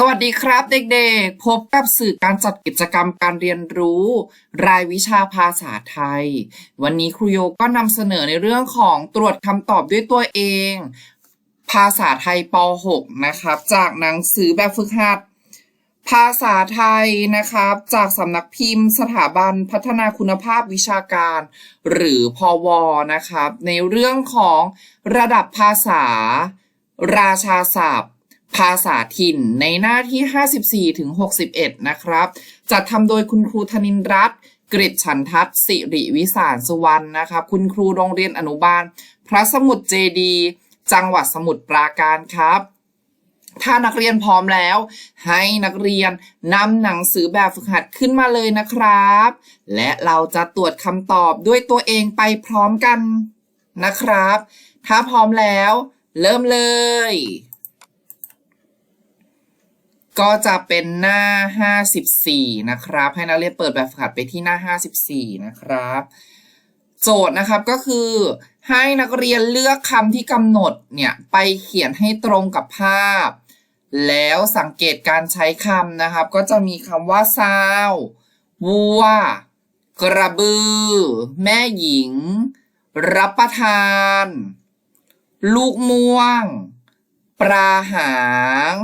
สวัสดีครับเด็กๆ พบกับสื่อการจัดกิจกรรมการเรียนรู้ รายวิชาภาษาไทย วันนี้ครูโยก็นำเสนอในเรื่องของตรวจคำตอบด้วยตัวเอง ภาษาไทยป .6 นะครับ จากหนังสือแบบฝึกหัด ภาษาไทยนะครับ จากสำนักพิมพ์ สถาบันพัฒนาคุณภาพวิชาการ หรือพอวนะครับ ในเรื่องของระดับภาษา ราชาศัพท์ ภาษาถิ่นในหน้าที่ 54ถึง61 นะครับ จัดทำโดยคุณครูธนินรัตน์กฤษฉันทัศน์สิริวิสารสุวรรณนะครับคุณครูโรงเรียนอนุบาล พระสมุทรเจดี จังหวัดสมุทรปราการครับ ถ้านักเรียนพร้อมแล้ว ให้นักเรียนนำหนังสือแบบฝึกหัดขึ้นมาเลยนะครับ และเราจะตรวจคำตอบด้วยตัวเองไปพร้อมกันนะครับ ถ้าพร้อมแล้ว เริ่มเลย ก็จะเป็นหน้า 54 นะครับ ให้นักเรียนเปิดแบบฝึกหัดไปที่หน้า 54 นะครับ โจทย์นะครับก็คือให้นักเรียนเลือกคำที่กำหนดเนี่ยไปเขียนให้ตรงกับภาพ แล้วสังเกตการใช้คำนะครับ ก็จะมีคำว่าซาววัว กระบือ แม่หญิง รับประทาน ลูกม่วง ปลาหาง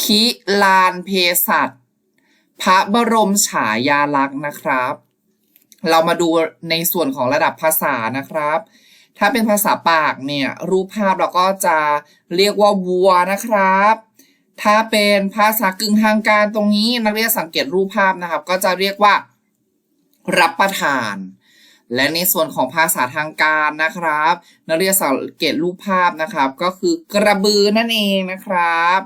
คิลานเพสัตพระบรมฉายาลักษณ์นะครับ เรามาดูในส่วนของระดับภาษานะครับ ถ้าเป็นภาษาปากเนี่ย รูปภาพเราก็จะเรียกว่าวัวนะครับ ถ้าเป็นภาษากึ่งทางการตรงนี้นักเรียนสังเกตรูปภาพนะครับ ก็จะเรียกว่ารับประทาน และในส่วนของภาษาทางการนะครับ นักเรียนสังเกตรูปภาพนะครับ ก็คือกระบือนั่นเองนะครับ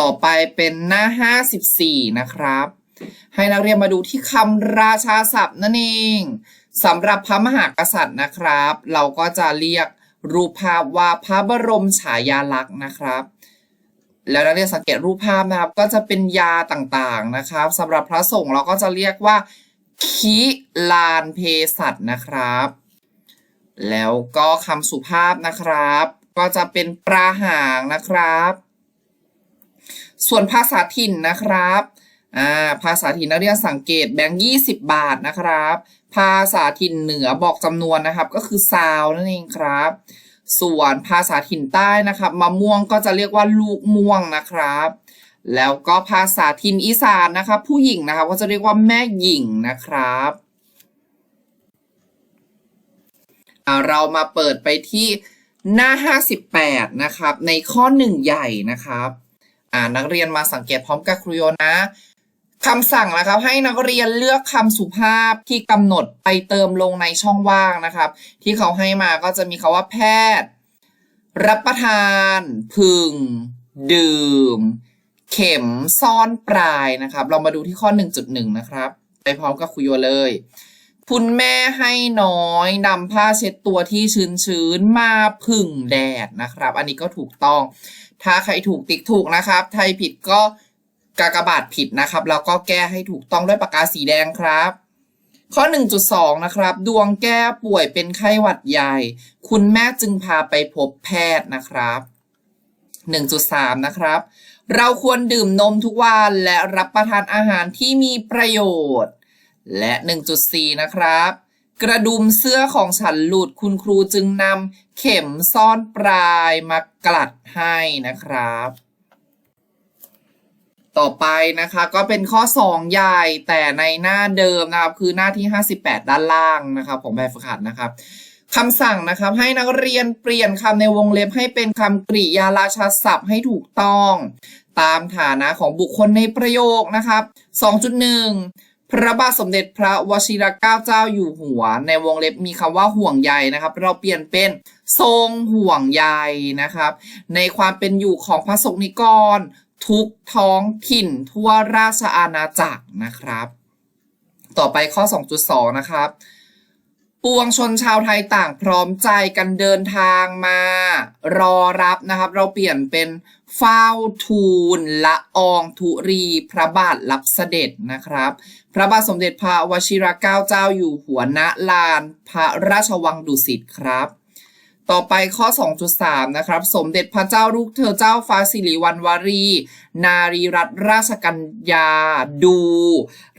ต่อไปเป็นหน้า 54 นะครับ ให้นักเรียนมาดูที่คำราชาศัพท์นั่นเองสำหรับพระมหากษัตริย์นะครับ เราก็จะเรียกรูปภาพว่าพระบรมฉายาลักษณ์นะครับ แล้วนักเรียนสังเกตรูปภาพนะครับ ก็จะเป็นยาต่างๆนะครับสำหรับพระสงฆ์เราก็จะเรียกว่าคิลานเพสัตนะครับ แล้วก็คำสุภาพนะครับ ก็จะเป็นปราหางนะครับ ส่วนภาษาถิ่นนะครับอ่าภาษาถิ่นนักเรียนสังเกตแบงค์ยี่สิบบาทนะครับ ภาษาถิ่นเหนือบอกจำนวนนะครับ ก็คือซาวนั่นเองครับ ส่วนภาษาถิ่นใต้นะครับมะม่วงก็จะเรียกว่าลูกม่วงนะครับ แล้วก็ภาษาถิ่นอีสานนะครับผู้หญิงนะครับก็จะเรียกว่าแม่หญิงนะครับอ่าเรามาเปิดไปที่หน้า 58 นะครับ ในข้อหนึ่งใหญ่นะครับ อ่านักเรียนมาสังเกตพร้อมกับครูโยนะคำสั่งนะครับให้นักเรียนเลือกคำสุภาพที่กำหนดไปเติมลงในช่องว่างนะครับ ที่เขาให้มาก็จะมีคาว่าแพทย์ รับประทาน พึง ดื่ม เข็มซ่อนปลายนะครับ เรามาดูที่ข้อ 1.1 นะครับ ไปพร้อมกับครูโยเลย คุณแม่ให้น้อยนำผ้าเช็ดตัวที่ชื้นๆมาพึ่งแดดนะครับ อันนี้ก็ถูกต้อง ถ้าใครถูกติ๊กถูกนะครับไทยผิดก็กากบาทผิดนะครับ แล้วก็แก้ให้ถูกต้องด้วยปากกาสีแดงครับ ข้อ 1.2 นะครับ ดวงแก้ป่วยเป็นไข้หวัดใหญ่ คุณแม่จึงพาไปพบแพทย์นะครับ 1.3 นะครับ เราควรดื่มนมทุกวันและรับประทานอาหารที่มีประโยชน์ และ 1.4 นะครับ กระดุมเสื้อของฉันหลุดคุณครูจึงนำเข็มซ่อนปลายมากลัดให้นะครับ ต่อไปนะคะก็เป็นข้อ 2 ใหญ่แต่ในหน้าเดิมนะครับคือหน้าที่ 58 ด้านล่างนะครับของแบบฝึกหัดนะครับคำสั่งนะครับให้นักเรียนเปลี่ยนคำในวงเล็บให้เป็นคำกริยาราชาศัพท์ให้ถูกต้อง ตามฐานะของบุคคลในประโยคนะครับ 2.1 พระบาทสมเด็จพระวชิรเกล้าเจ้าอยู่หัว ในวงเล็บมีคำว่าห่วงใยนะครับ เราเปลี่ยนเป็นทรงห่วงใยนะครับ ในความเป็นอยู่ของพระสงฆ์นิกร ทุกท้องถิ่นทั่วราชอาณาจักรนะครับ ต่อไปข้อ 2.2 นะครับ ปวงชนชาวไทยต่างพร้อมใจกันเดินทางมา รอรับนะครับ เราเปลี่ยนเป็นเฝ้าทูลละอองธุรีพระบาทรับเสด็จนะครับ พระบาทสมเด็จพระวชิรเกล้าเจ้าอยู่หัวณลานพระราชวังดุสิตครับ ต่อไปข้อ 2.3 นะครับ สมเด็จพระเจ้าลูกเธอเจ้าฟ้าสิริวัณวรี นารีรัตนราชกัญญาดู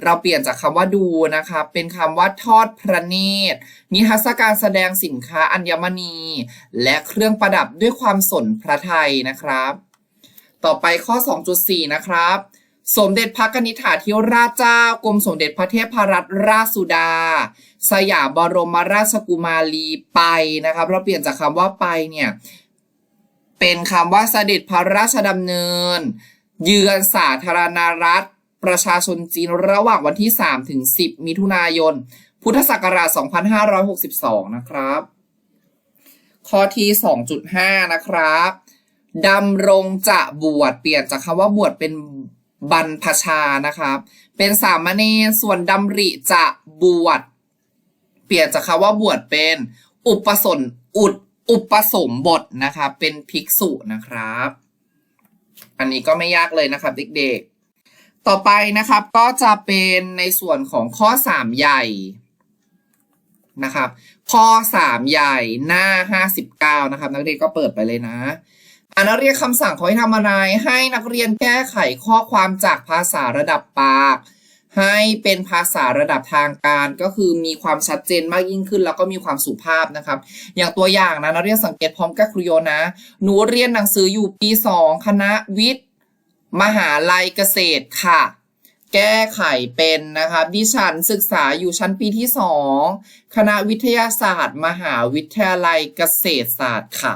เราเปลี่ยนจากคำว่าดูนะครับเป็นคำว่าทอดพระเนตร นิทรรศการแสดงสินค้าอัญมณี และเครื่องประดับด้วยความสนพระไทยนะครับ ต่อไปข้อ 2.4 นะครับ สมเด็จพระนิษฐาธิราชเจ้ากรมสมเด็จพระเทพรัตนราชสุดา สยามบรมราชกุมารีไปนะครับเราเปลี่ยนจากคำว่าไปเนี่ยเป็นคำว่าเสด็จพระราชดำเนิน เยือนสาธารณรัฐ ประชาชนจีนระหว่างวันที่ 3 ถึง 10 มิถุนายน พุทธศักราช 2562 นะครับ ข้อที่ 2.5 นะครับดำรงจะบวชเปลี่ยนจากคำว่าบวชเป็น บรรพชานะครับ เป็นสามเณรส่วนดำริจะบวช เปลี่ยนจากคำว่าบวชเป็น อุปสมอุดอุปสมบทนะครับ เป็นภิกษุนะครับ อันนี้ก็ไม่ยากเลยนะครับเด็กๆ ต่อไปนะครับก็จะเป็นในส่วนของข้อ 3 ใหญ่นะครับ ข้อ 3 ใหญ่หน้า 59 นะครับ นักเรียนก็เปิดไปเลยนะ อ่านักเรียนคำสั่งเขาให้ทำอะไรให้นักเรียนแก้ไขข้อความจากภาษาระดับปาก ให้เป็นภาษาระดับทางการก็คือมีความชัดเจนมากยิ่งขึ้น แล้วก็มีความสุภาพนะครับ อย่างตัวอย่างนะนักเรียนสังเกตพร้อมกับครูโยนะ หนูเรียนหนังสืออยู่ปีสองคณะวิทย์ มหาลัยเกษตรค่ะ แก้ไขเป็นนะครับดิฉันศึกษาอยู่ชั้นปีที่สองคณะวิทยาศาสตร์ มหาวิทยาลัยเกษตรศาสตร์ค่ะ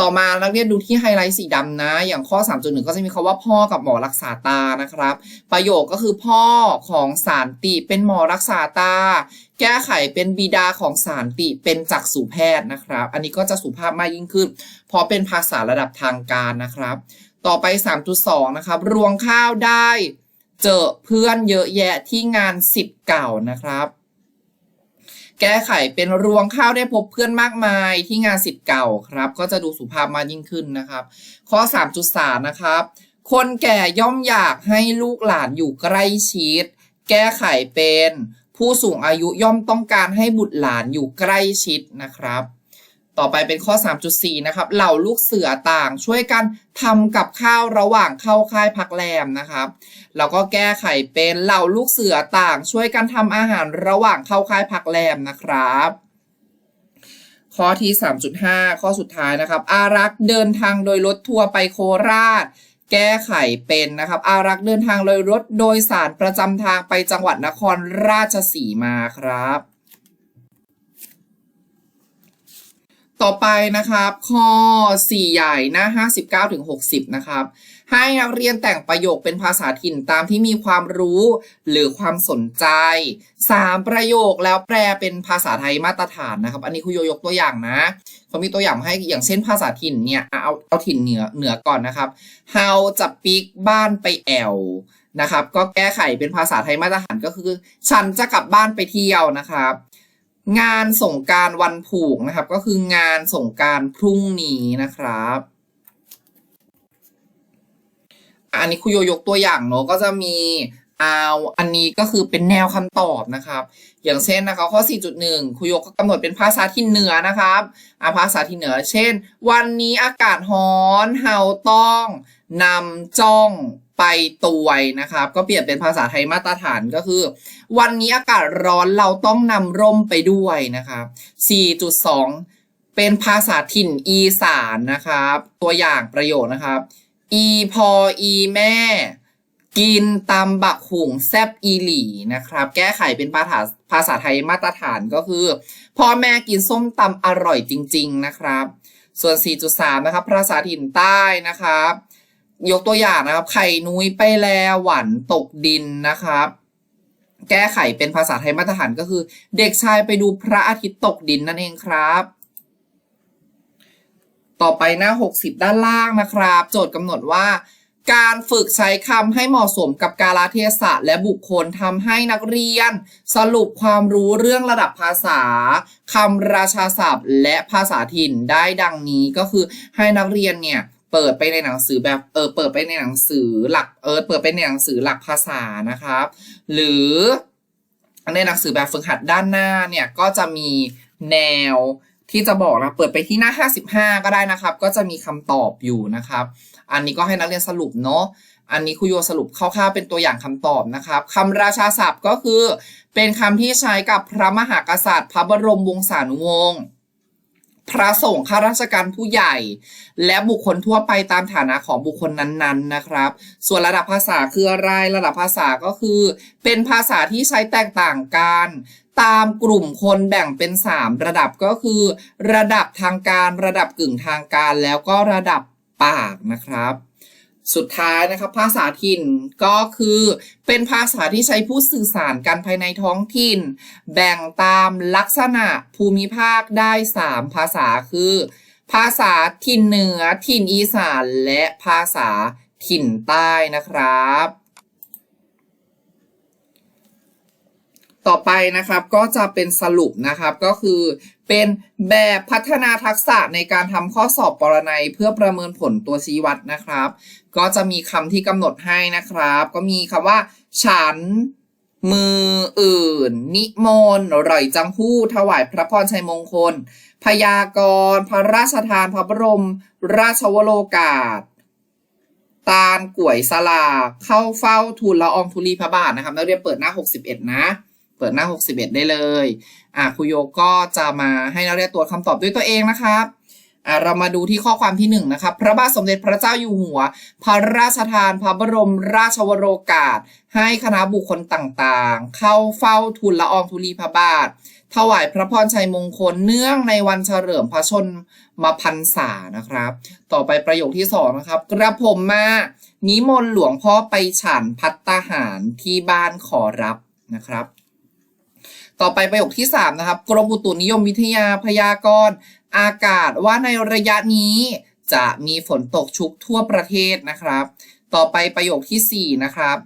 ต่อมานักเรียนดูที่ไฮไลท์สีดำนะ อย่างข้อ 3.1 ก็จะมีคำว่าพ่อกับหมอรักษาตานะครับ ประโยคก็คือพ่อของสารติเป็นหมอรักษาตา แก้ไขเป็นบิดาของสารติเป็นจักษุแพทย์นะครับ อันนี้ก็จะสุภาพมากยิ่งขึ้น เพราะเป็นภาษาระดับทางการนะครับ ต่อไป 3.2 นะครับ รวงข้าวได้ เจอเพื่อนเยอะแยะที่งานสิทธิ์เก่านะครับ แก้ไขเป็นรวงข้าวได้พบเพื่อนมากมายที่งานสิทธิ์เก่าครับ ก็จะดูสุภาพมากยิ่งขึ้นนะครับ ข้อ 3.3 นะครับ คนแก่ย่อมอยากให้ลูกหลานอยู่ใกล้ชิด แก้ไขเป็น ผู้สูงอายุย่อมต้องการให้บุตรหลานอยู่ใกล้ชิดนะครับ ต่อไปเป็นข้อ 3.4 นะครับ เหล่าลูกเสือต่างช่วยกันทำกับข้าวระหว่างเข้าค่ายพักแรมนะครับ แล้วก็แก้ไขเป็นเหล่าลูกเสือต่างช่วยกันทำอาหารระหว่างเข้าค่ายพักแรมนะครับ ข้อที่ 3.5 ข้อสุดท้ายนะครับ อารักษ์เดินทางโดยรถทัวร์ไปโคราช แก้ไขเป็นนะครับ อารักษ์เดินทางโดยรถโดยสารประจำทางไปจังหวัดนครราชสีมาครับ ต่อไปนะครับ ข้อ 4 ใหญ่หน้า 59ถึง60 นะครับ ให้นักเรียนแต่งประโยคเป็นภาษาถิ่นตามที่มีความรู้หรือความสนใจ 3 ประโยคแล้วแปลเป็นภาษาไทยมาตรฐานนะครับ อันนี้ครูโยยกตัวอย่างนะเขามีตัวอย่างให้อย่างเช่นภาษาถิ่นเนี่ยเอาเอาถิ่นเหนือเหนือก่อนนะครับเฮาจะปิกบ้านไปแอวนะครับ ก็แก้ไขเป็นภาษาไทยมาตรฐานก็คือ ฉันจะกลับบ้านไปเที่ยวนะครับ งานสงการวันผูกนะครับ ก็คืองานสงการพรุ่งนี้นะครับ อันนี้ครูโยยกตัวอย่างเนาะก็จะมีเอาอันนี้ก็คือเป็นแนวคำตอบนะครับ อย่างเช่นนะครับข้อ 4.1ครูโยก็กำหนดเป็นภาษาที่เหนือนะครับอาภาษาที่เหนือ เช่น วันนี้อากาศร้อนเฮาต้องนำจ้อง ไปตวยนะครับ ก็เปลี่ยนเป็นภาษาไทยมาตรฐานก็คือ วันนี้อากาศร้อนเราต้องนำร่มไปด้วยนะครับ 4.2 เป็นภาษาถิ่นอีสานนะครับ ตัวอย่างประโยคนะครับ อีพออีแม่ กินตำบักหุงแซบอีหลีนะครับ แก้ไขเป็นภาษาภาษาไทยมาตรฐานก็คือพ่อแม่กินส้มตำอร่อยจริง ๆนะครับ ส่วน 4.3 นะครับ ภาษาถิ่นใต้นะครับ ยกตัวอย่างนะครับ ไข่นุ้ยไปแล้วหวันตกดินนะครับ แก้ไขเป็นภาษาไทยมาตรฐานก็คือ เด็กชายไปดูพระอาทิตย์ตกดินนั่นเองครับ ต่อไปหน้า 60 ด้านล่างนะครับ โจทย์กำหนดว่า การฝึกใช้คำให้เหมาะสมกับกาลเทศะและบุคคลทำให้นักเรียน สรุปความรู้เรื่องระดับภาษาคำราชาศัพท์ และภาษาถิ่นได้ดังนี้ก็คือให้นักเรียนเนี่ย เปิดไปในหนังสือแบบเออเปิดไปในหนังสือหลักเออเปิดไปในหนังสือหลักภาษานะครับ หรือในหนังสือแบบฝึกหัดด้านหน้าเนี่ยก็จะมีแนวที่จะบอกนะเปิดไปที่หน้า 55 ก็ได้นะครับ ก็จะมีคำตอบอยู่นะครับ อันนี้ก็ให้นักเรียนสรุปเนาะอันนี้ครูโยสรุปคร่าวๆเป็นตัวอย่างคำตอบนะครับคำราชาศัพท์ก็คือ เป็นคำที่ใช้กับพระมหากษัตริย์ พระบรมวงศานุวงศ์ พระสงฆ์ข้าราชการผู้ใหญ่ และบุคคลทั่วไปตามฐานะของบุคคลนั้นๆนะครับ ส่วนระดับภาษาคืออะไรระดับภาษาก็คือ เป็นภาษาที่ใช้แตกต่างกันตามกลุ่มคนแบ่งเป็น 3 ระดับก็คือ ระดับทางการ ระดับกึ่งทางการ แล้วก็ระดับปากนะครับ สุดท้ายนะครับ ภาษาถิ่นก็คือเป็นภาษาที่ใช้พูดสื่อสารกันภายในท้องถิ่น แบ่งตามลักษณะภูมิภาคได้ 3 ภาษาคือ ภาษาถิ่นเหนือ ถิ่นอีสาน และภาษาถิ่นใต้นะครับ ต่อไปนะครับก็จะเป็นสรุปนะครับก็คือเป็นแบบพัฒนาทักษะในการทำข้อสอบปรนัยเพื่อประเมินผลตัวชี้วัดนะครับ ก็จะมีคำที่กำหนดให้นะครับ ก็มีคำว่า ฉัน มืออื่น นิมนต์ร่อยจังหู้ถวายพระพรชัยมงคล พยากรณ์พระราชทานพระบรม ราชวโรกาสตาลก่วยสลากเข้าเฝ้าทูลละอองธุลีพระบาทนะครับนักเรียนเปิดหน้า 61 นะ เปิดหน้า 61 ได้เลย อะครูโยก็จะมาให้นักเรียนตรวจคำตอบด้วยตัวเองนะครับอะเรามาดูที่ข้อความที่หนึ่งนะครับ พระบาทสมเด็จพระเจ้าอยู่หัว พระราชทานพระบรมราชวโรกาส ให้คณะบุคคลต่างๆ เข้าเฝ้าทูลละอองธุลีพระบาท ถวายพระพรชัยมงคลเนื่องในวันเฉลิมพระชนมพรรษานะครับ ต่อไปประโยคที่สองนะครับกระผมมานิมนต์หลวงพ่อไปฉันพัตตาหารที่บ้านขอรับนะครับ ต่อไปประโยคที่ 3 นะครับ กรมอุตุนิยมวิทยาพยากรณ์อากาศว่าในระยะนี้จะมีฝนตกชุกทั่วประเทศนะครับ ต่อไปประโยคทีสี่ 4 นะครับ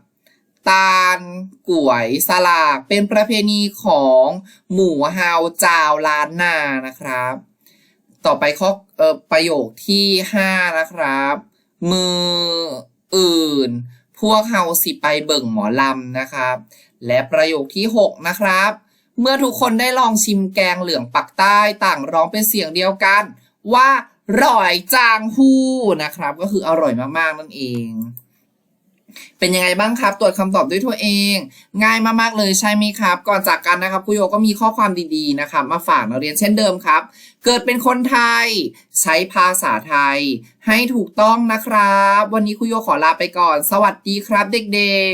ตาลก๋วยสลากเป็นประเพณีของหมู่ฮาวจาวล้านนานะครับ ต่อไปข้อออประโยคที่ 5 นะครับ มืออื่น พวกเฮาสิไปเบิ่งหมอลำนะครับ และประโยคที่ 6 นะครับ เมื่อทุกคนได้ลองชิมแกงเหลืองปักใต้ต่างร้องเป็นเสียงเดียวกัน ว่าร่อยจางฮู้นะครับ ก็คืออร่อยมากๆนั่นเอง เป็นยังไงบ้างครับ ตรวจคำตอบด้วยตัวเอง ง่ายมากๆเลยใช่ไหมครับ ก่อนจากกันนะครับครูโยก็มีข้อความดีๆนะครับมาฝากนักเรียนเช่นเดิมครับ เกิดเป็นคนไทย ใช้ภาษาไทย ให้ถูกต้องนะครับ วันนี้ครูโยขอลาไปก่อน สวัสดีครับเด็กๆ